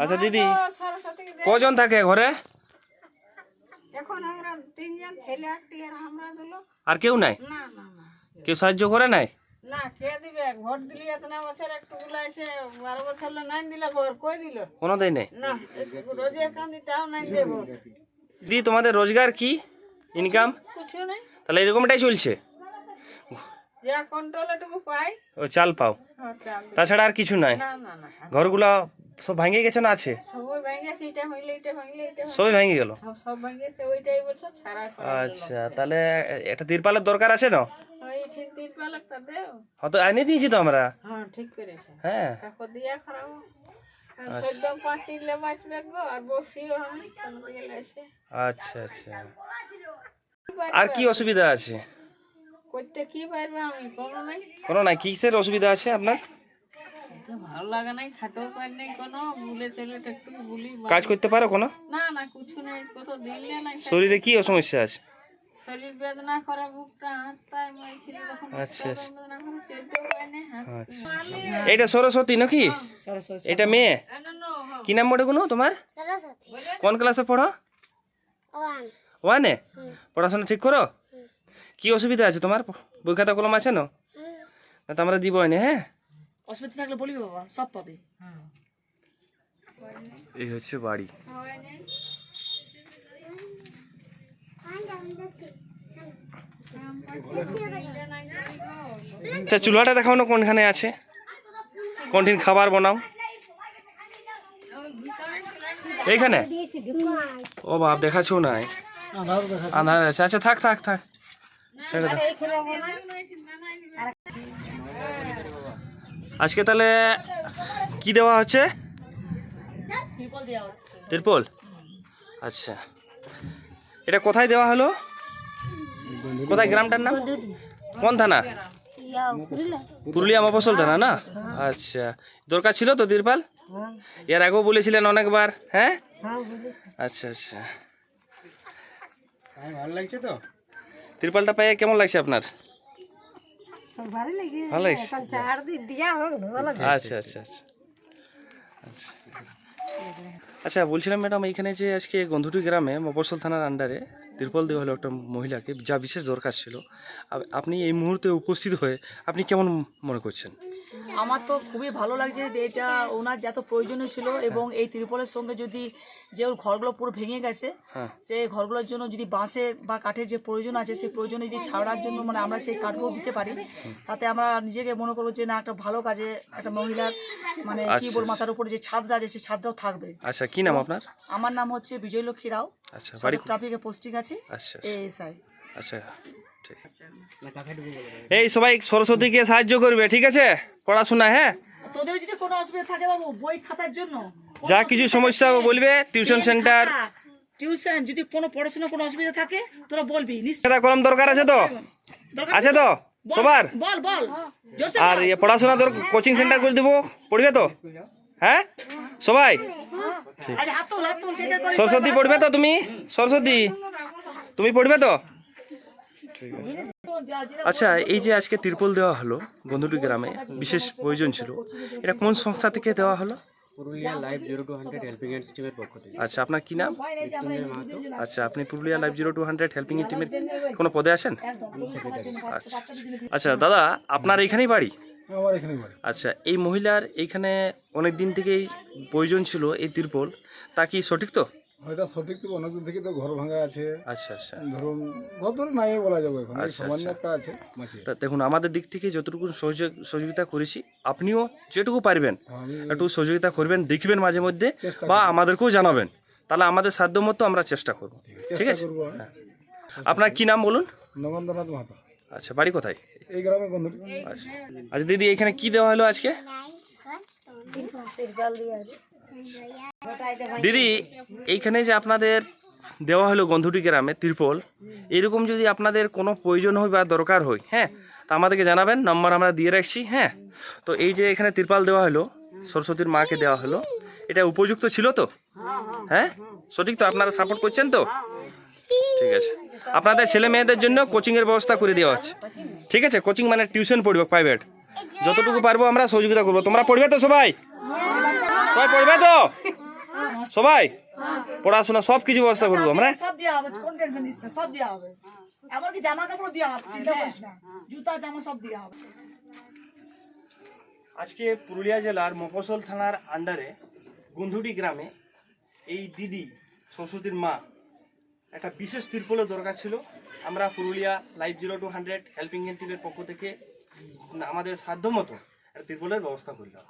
আচ্ছা দিদি কজন থাকে ঘরে? এখন আমরা তিনজন ছেলে একটি আর আমরা দিল। আর কেউ নাই? না না না কেউ সাহায্য করে নাই? না কে দিবে? ভোট দিলি এত না বছর একটু গুলাইছে বারো বছর নাই দিলে ভোট কই দিল? কোনো দেয় নেই? না রোজে কান্দি তাও নাই দেবো দিদি তোমাদের রোজগার কি? ইনকাম কিছু নেই। তাহলে এরকমটাই চলছে? যা পাই। ও চাল পাও। হ্যাঁ, চাল। তাছাড়া আর কিছু নাই? না না না ঘরগুলা সব ভাঙে গেছে না আছে? সবাই ভেঙেছে এটা হইলে এটা ভাঙলে এটা সবই ভেঙে গেল? আচ্ছা তাহলে একটা তিরপালের দরকার আছে না? হয়তো দিয়েছি তো আমরা। হ্যাঁ আচ্ছা। আচ্ছা আর কি অসুবিধা আছে? করতে কি পারবে আমি কোনো নাই। কোনো নাই কিসের অসুবিধা আছে আপনার? ভালো লাগে নাই খাতেও পারি নাই কোনো ভুলে চলে একটু ভুলি কাজ করতে পারো কোনো? না না কিছু নেই কত দিলে নাই। শরীরে কি সমস্যা আছে? শরীর বেদনা করে বুকটা হাত মাইছিল তখন আচ্ছা আচ্ছা। বেদনা করে চলতেও পারি না আচ্ছা এইটা সরস্বতী নাকি? এটা মেয়ে? কি নাম মোটে কোনো তোমার? কোন ক্লাসে পড়ো? ওয়ানে। পড়াশোনা ঠিক করো? কি অসুবিধা আছে তোমার? বই খাতা কলম আছে না? না তো আমরা দিব এনে হ্যাঁ? অসুবিধা থাকলে বলবি বাবা সব পাবে। এই হচ্ছে বাড়ি। আচ্ছা চুলাটা দেখাও না কোনখানে আছে? কোনঠিন খাবার বানাও? এইখানে? ও বাপ দেখাছো নাই? আধার আছে। আচ্ছা থাক থাক থাক। আজকে তাহলে কি দেওয়া হচ্ছে। তিরপল? আচ্ছা। এটা কোথায় দেওয়া হলো? কোথায় গ্রামটার নাম? কোন থানা? পুরুলিয়া মফসল থানা না? আচ্ছা। দরকার ছিল তো তিরপাল? এর আগেও বলেছিলেন অনেকবার হ্যাঁ? আচ্ছা আচ্ছা। ভালো লাগছে তো? তিরপালটা পেয়ে কেমন লাগছে আপনার? ভালো লাগছে। আচ্ছা আচ্ছা আচ্ছা। আচ্ছা। আচ্ছা বলছিলাম ম্যাডাম এইখানে যে আজকে গন্ধুটি গ্রামে মফসল থানার আন্ডারে তিরপল দেওয়া হলো একটা মহিলাকে যা বিশেষ দরকার ছিল। আপনি এই মুহূর্তে উপস্থিত হয়ে আপনি কেমন মনে করছেন? আমার তো খুবই ভালো লাগছে যে এটা ওনার যত প্রয়োজনীয় ছিল এবং এই ত্রিপলের সঙ্গে যদি যে ওর ঘরগুলো পুরো ভেঙে গেছে হ্যাঁ। সেই ঘরগুলোর জন্য যদি বাঁশে বা কাঠের যে প্রয়োজন আছে সেই প্রয়োজনে যদি ছাড়ার জন্য মানে আমরা সেই কাঠগুলো দিতে পারি তাতে আমরা নিজেকে মনে করব যে না একটা ভালো কাজে একটা মহিলার মানে কি আচ্ছা, বল মাথার উপরে যে ছাদটা আছে সেই ছাদটাও থাকবে। আচ্ছা কি নাম আপনার? আমার নাম হচ্ছে বিজয়লক্ষ্মী রাও। আচ্ছা বাড়ি ট্রাফিকে পোস্টিং আছে। আচ্ছা এএসআই। আচ্ছা ঠিক। এই সবাই সরস্বতীকে সাহায্য করবে ঠিক আছে? পড়াশোনা হ্যাঁ? তোদের যদি কোনো অসুবিধা থাকে বাবু বই খাতার জন্য। যা কিছু সমস্যা বলবে টিউশন সেন্টার। টিউশন যদি কোনো পড়াশোনার কোনো অসুবিধা থাকে তোরা বলবি খাতা কলম দরকার আছে তো? আছে তো? সবার? বল বল। আর পড়াশোনা তোর কোচিং সেন্টার করে দেবো পড়বে তো? হ্যাঁ? সবাই? সরস্বতী পড়বে তো তুমি? সরস্বতী? তুমি পড়বে তো? আচ্ছা এই যে আজকে তিরপল দেওয়া হলো বন্ধুটি গ্রামে বিশেষ প্রয়োজন ছিল এটা কোন সংস্থা থেকে দেওয়া হলো? Purulia live zero two hundred helping hand স্টিমের পক্ষ থেকে। আচ্ছা আপনার কি নাম? আচ্ছা আপনি Purulia live zero two hundred helping টিমের কোনো পদে আছেন? আচ্ছা আচ্ছা দাদা আপনার এইখানেই বাড়ি? আমার বাড়ি। আচ্ছা এই মহিলার এইখানে অনেক দিন থেকেই প্রয়োজন ছিল এই তিরপল। তা কি সঠিক তো? এটা সঠিক তো অনেকদিন থেকে তো ঘর ভাঙা আছে। আচ্ছা আচ্ছা। ধরুন ঘর ধরে নাই বলা যাবে এখন আচ্ছা, সামান্য আচ্ছা। একটা আছে তা দেখুন আমাদের দিক থেকে যতটুকু সহযোগ সহযোগিতা করেছি আপনিও যেটুকু পারবেন আমি একটু সহযোগিতা করবেন দেখবেন মাঝে মধ্যে বা আমাদেরকেও জানাবেন। তাহলে আমাদের সাধ্য মতো আমরা চেষ্টা করব। ঠিক আছে আপনার কি নাম বলুন? নগেন্দ্রনাথ মাহাতো। আচ্ছা বাড়ি কোথায়? এই গ্রামে বন্ধুটি। আচ্ছা। দিদি এখানে কি দেওয়া হলো আজকে? দিদি, এইখানে যে আপনাদের দেওয়া হলো গন্ধুটি গ্রামে, ত্রিপল, এরকম যদি আপনাদের কোনো প্রয়োজন হয় বা দরকার হয় হ্যাঁ তা আমাদেরকে জানাবেন, নম্বর আমরা দিয়ে রাখছি হ্যাঁ। তো এই যে এখানে ত্রিপাল দেওয়া হলো, সরস্বতীর মাকে দেওয়া হলো, এটা উপযুক্ত ছিল তো? হ্যাঁ? সঠিক তো? আপনারা সাপোর্ট করছেন তো? ঠিক আছে। আপনাদের ছেলে মেয়েদের জন্য কোচিংয়ের ব্যবস্থা করে দেওয়া হচ্ছে। ঠিক আছে? কোচিং মানে টিউশন পড়বে প্রাইভেট যতটুকু পারব আমরা সহযোগিতা করব। তোমরা পড়বে তো সবাই? সবাই পড়বে তো? সবাই? পড়াশোনা সব কিছু ব্যবস্থা করব আমরা সব দেওয়া হবে কোন টেনশন নিস না সব দেওয়া হবে। এমনকি জামা কাপড় দেওয়া হবে চিন্তা করিস না। জুতা জামা সব দেওয়া হবে। আজকে পুরুলিয়া জেলার মফসল থানার আন্ডারে গুন্ধুটি গ্রামে এই দিদি সরস্বতীর মা একটা বিশেষ তিরপলের দরকার ছিল। আমরা Purulia live zero two hundred helping hand টিমের পক্ষ থেকে আমাদের সাধ্যমতো একটা তিরপলের ব্যবস্থা করলাম